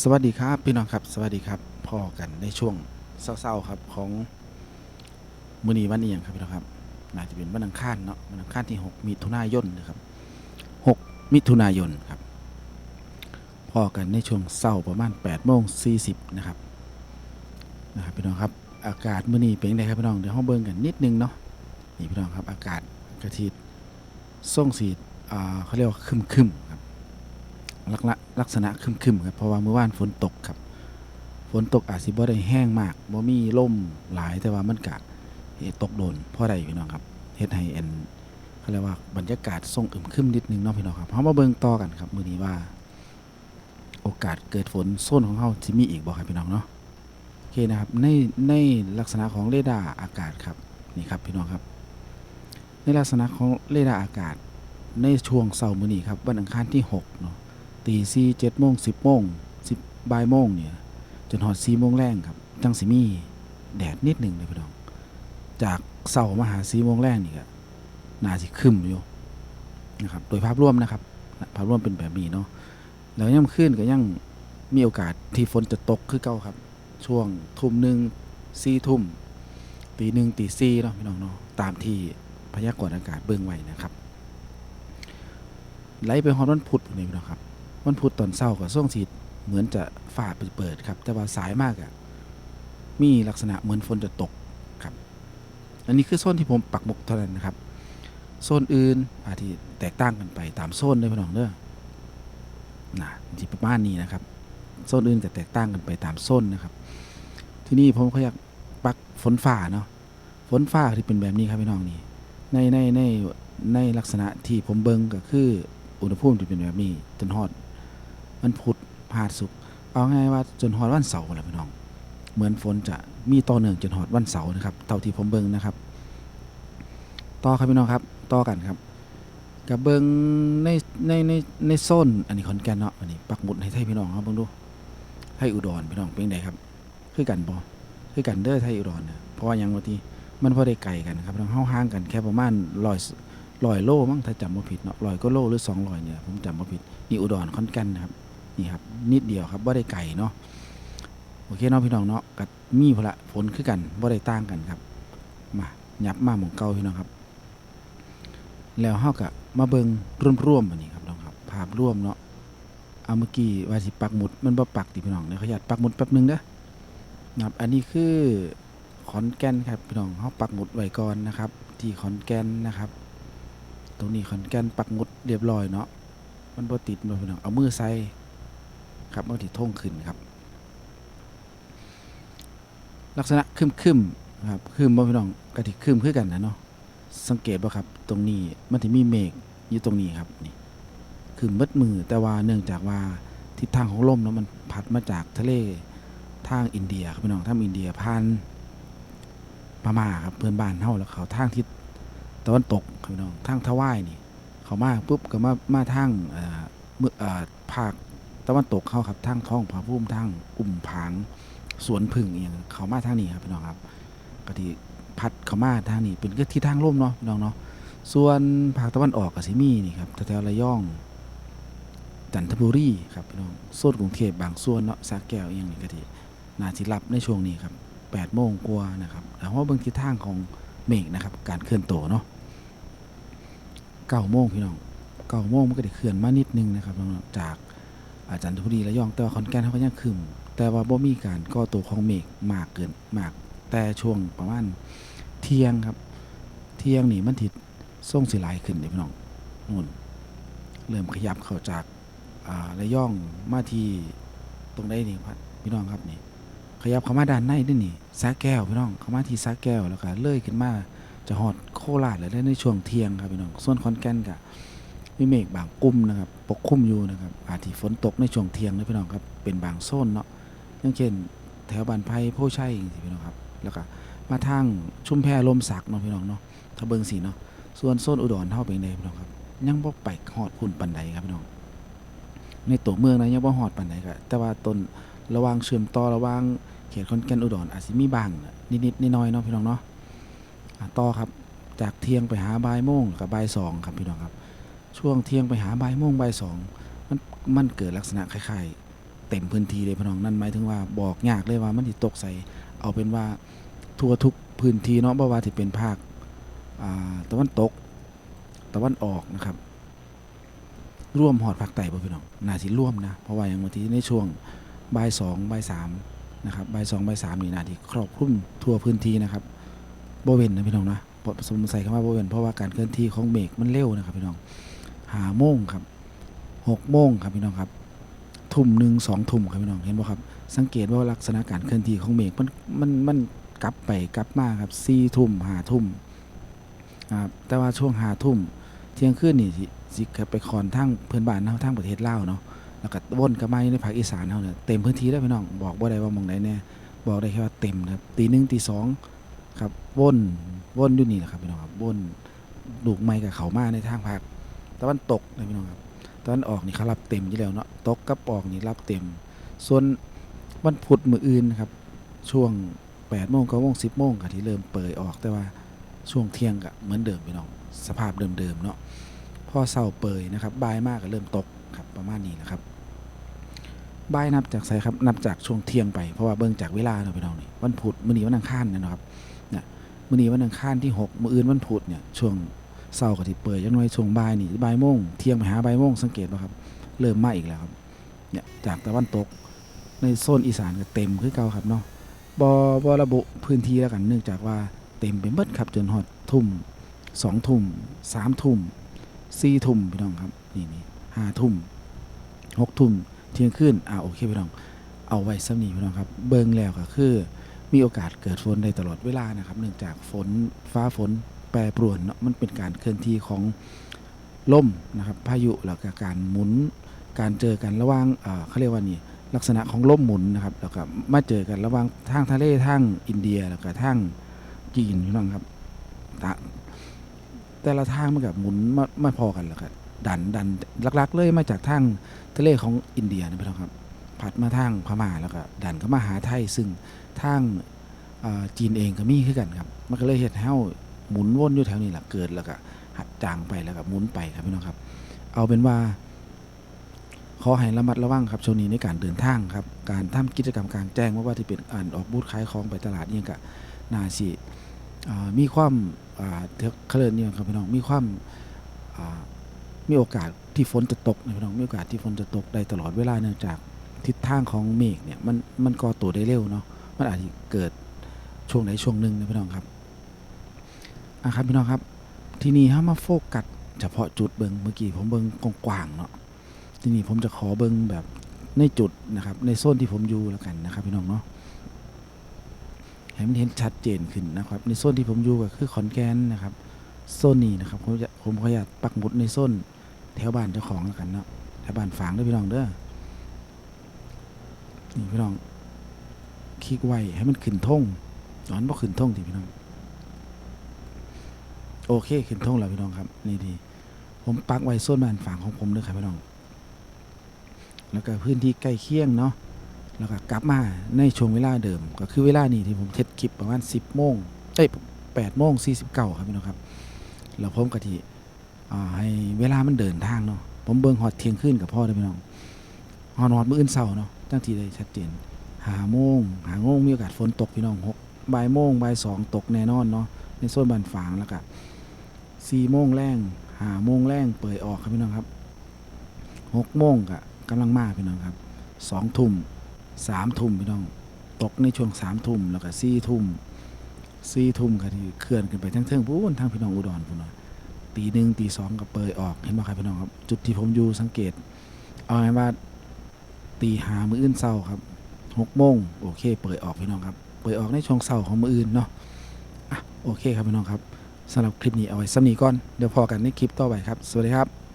สวัสดีครับพี่น้องครับ สวัสดีครับพอกันในช่วงเศร้าๆครับของมือนีวันนี้ยังครับพี่น้องครับน่าจะเป็นวันอังคารเนาะวันอังคารที่ 6มิถุนายนนะครับ 6 มิถุนายนครับพอกันในช่วงเศร้าประมาณ8โมง40นะครับนะครับพี่น้องครับอากาศมือนีเป็นยังไงครับพี่น้องเดี๋ยวห้องเบิ่งกันนิดนึงเนาะนี่พี่น้องครับอากาศกระทิส่งสีอ่าเขาเรียกว่าครึมๆครับ ลักษณะลักษณะคึมๆครับเพราะว่าเมื่อวานฝนตกครับฝนตกอาจสิบ่ได้แห้งมากบ่มีลมหลายแต่ว่ามันกะตกโดนเพราะใดพี่น้องครับเฮ็ดให้อันเขาเรียกว่าบรรยากาศทรงอึมครึมนิดนึงเนาะพี่น้องครับเฮามาเบิ่งต่อกันครับมื้อนี้ว่า โอกาสเกิดฝนโซนของเฮาสิมีอีกบ่ครับพี่น้องเนาะโอเคนะครับในในลักษณะของเรดาร์อากาศครับนี่ครับพี่น้องครับ ในลักษณะของเรดาร์อากาศในช่วงเสาร์มื้อนี้ครับวันอังคารที่หกเนาะ ตีสี่เจ็ดโมงสิบโมงสิบบ่ายโมงเนี่ย จนหอดสี่โมงแรงครับจังสิมีแดดนิดหนึ่งเลยพี่น้อง จากเสาร์มาหาสี่โมงแรงนี่ก็น่าสิคึมอยู่นะครับ โดยภาพรวมนะครับ ภาพรวมเป็นแบบนี้เนาะแล้วย่ำขึ้นก็ยังมีโอกาสที่ฝนจะตกคือเก่าครับ ช่วงทุ่มหนึ่งสี่ทุ่มตีหนึ่งตีสี่เนาะพี่น้องเนาะตามที่พยากรณ์อากาศเบื้องไว้นะครับไหลไปฮอดวันพุธนี่พี่น้องครับ วันพุธตอนเช้ากับส่วงสีเหมือนจะฝ่าเปิดครับ แต่ว่าสายมากอะมีลักษณะเหมือนฝนจะตกครับ อันนี้คือโซนที่ผมปักหมุกเท่านั้นนะครับ โซนอื่นอาจจะแตกต่างกันไปตามโซนเลยพี่น้องเด้อนะที่ประมาณนี้นะครับ โซนอื่นจะแตกต่างกันไปตามโซนนะครับ ที่นี่ผมก็อยากปักฝนฝ่าเนาะ ฝนฝ่าที่เป็นแบบนี้ครับพี่น้องนี่ ในในในในลักษณะที่ผมเบิงก็คืออุณหภูมิจะเป็นแบบนี้จนฮอด วันพุธพาดสุกเอาง่ายว่าจนฮอดวันเสาร์แหละพี่น้อง เหมือนฝนจะมีต่อเนื่องจนฮอดวันเสาร์นะครับเท่าที่ผมเบิ่งนะครับ ต่อครับพี่น้องครับ ต่อกันครับ กับเบิ่งในในในในโซนอันนี้ขอนแก่นเนาะอันนี้ปักหมุดให้ไทยพี่น้องครับเบิ่งดูไทยอุดรพี่น้องเป็นไงครับ คือกันบ่คือกันเด้อไทยอุดรเนี่ยเพราะว่ายังว่าที่มันพอได้ไกลกันครับน้องเฮาห่างกันแค่ประมาณร้อยลอยโลมั้งถ้าจำไม่ผิดเนาะลอยก็โลหรือสองลอยเนี่ยผมจำไม่ผิดนี่อุดรขอนแก่นนะครับ นี่ครับนิดเดียวครับบ่ได้ไก่เนาะโอเคเนาะพี่น้องเนาะกับมีพละฝนคือกันบ่ได้ต่างกันครับ มายับมาหมองเก่าพี่น้องครับ แล้วเฮากับมาเบิงร่วมๆอันนี้ครับน้องครับ ภาพร่วมเนาะเอาเมื่อกี้ว่าสิปักหมุดมันบ่ปักติพี่น้องเดี๋ยวขออนุญาตปักหมุดแป๊บหนึงเด้อนะครับอันนี้คือขอนแก่นครับพี่น้องเฮาปักหมุดไว้ก่อนนะครับ ที่ขอนแก่นนะครับ ตรงนี้ขอนแก่นปักหมุดเรียบร้อยเนาะมันบ่ติดบ่พี่น้องเอามือใส่ ครับเอที่ท่งขึ้นครับ ลักษณะคึมๆนะครับคึมบ่พี่น้องก็ที่คึมคือกันนะเนาะสังเกตบ่ครับ ตรงนี้มันสิมีเมฆอยู่ตรงนี้ครับนี่ครึมเบิดมือแต่ว่าเนื่องจากว่าทิศทางของลมเนาะมันพัดมาจากทะเลทางอินเดียครับพี่น้องทางอินเดียผ่านพม่าครับเพื่อนบ้านเฮาแล้วเขาทางทิศตะวันตกครับพี่น้องทางทวายนี่ เขามาปุ๊บก็มามาทางเอ่อเอ่อภาค ตะวันตกเข้าครับทางท้องผาพุ่มทางอุ่มผางสวนพึ่งอย่างเขามาทางนี้ครับพี่น้องครับก็ที่พัดเขามาทางนี้เป็นก็ที่ทางลมเนาะพี่น้องเนาะส่วนภาคตะวันออกก็สิมีนี่ครับแถวระยอง จันทบุรีครับพี่น้องโซนกรุงเทพบางส่วนเนาะสระแก้วอย่างนี้ก็ที่นาสิรับในช่วงนี้ครับ8โมงกว่านะครับแล้วว่าเบิ่งทิศทางของเมฆนะครับ การเคลื่อนตัวเนาะเก้าโมงพี่น้องเก้าโมงมันก็ได้เคลื่อนมานิดนึงนะครับจาก อาจารย์ทบุรีระยองแต่ว่าขอนแก่นเขาก็ยังคืมแต่ว่าบ่มีการก่อตัวของเมฆมากเกินมาก แต่ช่วงประมาณเที่ยงครับ เที่ยงนี่มันทิศส่งสิหลายขึ้นเด้พี่น้องนู่นเริ่มขยับเข้าจากอ่าระยองมาที่ตรงใดนี่พี่น้องครับนี่ขยับเข้ามาด้านในด้วยนี่สาแก้วพี่น้องเข้ามาที่สาแก้วแล้วก็เลื่อยขึ้นมาจะฮอดโคราชเลยได้ในช่วงเที่ยงครับพี่น้องส่วนขอนแก่นก็ มีเมฆบางกลุ่มนะครับ ปกคลุมอยู่นะครับ อาจจะฝนตกในช่วงเที่ยงนะพี่น้องครับ เป็นบางโซนเนาะ อย่างเช่น แถวบ้านไผ่โพชัยจังซี่พี่น้องครับ แล้วก็มาทางชุมแพลมสักเนาะพี่น้องเนาะถ้าเบิ่งสีเนาะ ส่วนโซนอุดรเฮาเป็นไดพี่น้องครับ ยังบ่ไปฮอดพุ่นปานใดครับพี่น้อง ในตัวเมืองนะยังบ่ฮอดปานใดก็แต่ว่าต้นระว่างเชื่อมต่อระว่างเขตขอนแก่นอุดรอาจสิมีบางนิดๆน้อยๆเนาะพี่น้องเนาะอะต่อครับ จากเที่ยงไปหาบ่ายโมงกับบ่ายสองครับพี่น้องครับ ช่วงเที่ยงไปหาบ่ายโมงบ่ายสองมันมันเกิดลักษณะคล้ายๆ เต็มพื้นที่เลยพี่น้องนั่นหมายถึงว่าบอกยากเลยว่ามันสิตกใส่เอาเป็นว่าทั่วทุกพื้นที่เนาะบ่ว่าสิเป็นภาคาตะวันตกตะวันออกนะครับร่วมหอดภาคใต้บ่พี่น้องน่าสิร่วมนะเพราะว่าอย่างบางทีในช่วงบ่ายสองบ่ายสามนะครับบ่ายสองบ่ายสามนี่นาทีครอบคลุมทั่วพื้นที่นะครับบ่เว้นนะพี่น้องนะบ่สมใส่คำว่าบ่เว้นเพราะว่าการเคลื่อนที่ของเมฆมันเร็วนะครับพี่น้อง หาโมงครับหกโมงครับพี่น้องครับ ทุ่มหนึ่งสองทุ่มครับพี่น้องเห็นบ่ครับ สังเกตว่าลักษณะการเคลื่อนที่ของเมฆมันมันมันกลับไปกลับมาครับสี่ทุ่มหาทุ่มครับแต่ว่าช่วงหาทุ่มเที่ยงคืนนี่สิไปคอนทั้งเพื่อนบ้านเฮาทั้งประเทศลาวเนาะแล้วก็วนกลับมาในภาคอีสานเฮาเนี่ยเต็มพื้นที่แล้วพี่น้องบอกบ่ได้ว่ามองใดแน่บอกได้แค่ว่าเต็มครับตีหนึ่งตีสองครับวนวนอยู่นี่แหละครับพี่น้องครับวนลูกไม้กับเขามาในทางภาค ตะวันตกนะพี่น้องครับตอนออกนี่เขารับเต็มอยู่แล้วเนาะตกกับออกนี่รับเต็ม ส่วนวันพุธมืออื่นนะครับ ช่วง8โมง9โมง10โมงก็ที่เริ่มเปิดออกแต่ว่าช่วงเที่ยงก็เหมือนเดิมพี่น้องสภาพเดิมๆเนาะพอเศร้าเปยนะครับบ่ายมากก็เริ่มตกครับประมาณนี้นะครับบ่ายนับจากไสครับนับจากช่วงเที่ยงไปเพราะว่าเบิ่งจากเวลาเนาะพี่น้องนี่วันพุธมื้อนี้วันอังคารเนนะครับเนี่ยมื้อนี้วันอังคารที่ 6 มื้ออื่นวันพุธเนี่ยช่วง เศร้ากับที่เปิดจังน่อยช่วงบ่ายนี่บ่ายโมงเที่ยงไปหาบ่ายโมงสังเกตป่ะครับ เริ่มมาอีกแล้วครับเนี่ยจากตะวันตกในโซนอีสานก็เต็มคือเก่าครับเนาะบอบระบุพื้นที่แล้วกันเนื่องจากว่าเต็มไปหมดครับจนฮอดทุ่มสองทุ่มสามทุ่มสี่ทุ่มพี่น้องครับนี่นี่ห้าทุ่มหกทุ่มเที่ยงคืนอ่าโอเคพี่น้อง เอาไว้สำนีพี่น้องครับ เบิ่งแล้วก็คือมีโอกาสเกิดฝนได้ตลอดเวลานะครับ เนื่องจากฝนฟ้าฝน ปรปรวนเนาะมันเป็นการเคลื่อนที่ของลมนะครับพายุแล้วก็การหมุน การเจอกันระหว่างเขาเรียกว่านี่ลักษณะของลมหมุนนะครับแล้วก็มาเจอกันระหว่างทางทะเลทางอินเดียแล้วก็ทางจีนพี่น้องครับแต่ละทางมันกับหมุนมามาพอกันแล้วก็ดันดันลักๆเลยมาจากทางทะเลของอินเดียนะพี่น้องครับผัดมาทางพม่าแล้วก็ดันเข้ามาหาไทยซึ่งทางจีนเองก็มีคือกันครับ มันก็เลยเฮ็ดให้า หมุนวนอยู่แถวนี้แหละเกิดแล้วก็หัดจางไปแล้วก็หมุนไปครับพี่น้องครับ เอาเป็นว่าขอให้ระมัดระวังครับช่วงนี้ในการเดินทางครับ การทำกิจกรรมกลางแจ้งไม่ว่าที่เป็นอ่านออกบูธขายของไปตลาดนี่ก็น่าสิมีความอ่าเทเขาเรียกเนี่ยครับพี่น้องมีความมีโอกาสที่ฝนจะตกนะพี่น้องมีโอกาสที่ฝนจะตกได้ตลอดเวลาเนื่องจากทิศทางของเมฆเนี่ยมันมันก่อตัวได้เร็วเนาะมันอาจจะเกิดช่วงไหนช่วงหนึ่งนะพี่น้องครับ อะครับพี่น้องครับ ที่นี้ถ้ามาโฟกัสเฉพาะจุดเบิงเมื่อกี้ผมเบิงกว้างๆเนาะที่นี้ผมจะขอเบิงแบบในจุดนะครับ ในโซนที่ผมอยู่แล้วกันนะครับ พี่น้องเนาะให้มันเห็นชัดเจนขึ้นนะครับ ในโซนที่ผมอยู่ก็คือขอนแก่นนะครับโซนนี้นะครับผมจะผมขออนุญาตปักหมุดในโซนแถวบ้านเจ้าของแล้วกันเนาะแถวบ้านฝางด้อพี่น้องเด้อนี่พี่น้องคลิกไว้ให้มันขึ้นทงตอนบ่ขึ้นทงทีพี่น้อง โอเคขึ้นทงแล้วพี่น้องครับนี่ดีผมปักไว้โซนบ้านฝั่งของผมด้วยครับพี่น้อง แล้วก็พื้นที่ใกล้เคียงเนาะแล้วก็กลับมาในช่วงเวลาเดิม ก็คือเวลานี้ที่ผมเทสคลิปประมาณ 10โมงเอ้ย8โมง49ครับพี่น้องครับแล้วผมก็ที่อ่าให้เวลามันเดินทางเนาะผมเบิ่งฮอดเที่ยงคืนกับพ่อเด้พี่น้องฮอดฮอดมื้ออื่นเช้าเนาะจังทีได้ชัดเจนหาโมงหาโมงมีโอกาสฝนตกพี่น้องหกบ่ายโมงบ่ายสองตกแน่นอนเนาะ ในโซนบ้านฝางแล้วก็สี่โมงแรงหาโมงแรงเปิดออกครับพี่น้องครับหกโมงก็กำลังมาพี่น้องครับสองทุ่มสามทุ่มพี่น้อง ตกในช่วงสามทุ่มแล้วก็สี่ทุ่มสี่ทุ่มก็ที่เคลื่อนขึ้นไปทั้งเทิงพูนทางพี่น้องอุดรพูนเนาะตีหนึ่งตีสองก็เปิดออกเห็นไหมครับพี่น้องครับ จุดที่ผมอยู่สังเกต เอาไงว่าตีหามืออื่นเศร้าครับหกโมงโอเค เปิดออกพี่น้องครับ เปิดออกในช่วงเสาร์ของมืออื่นเนาะ โอเคครับพี่น้องครับสำหรับคลิปนี้เอาไว้สำนีก่อน เดี๋ยวพอกันในคลิปต่อไปครับ สวัสดีครับ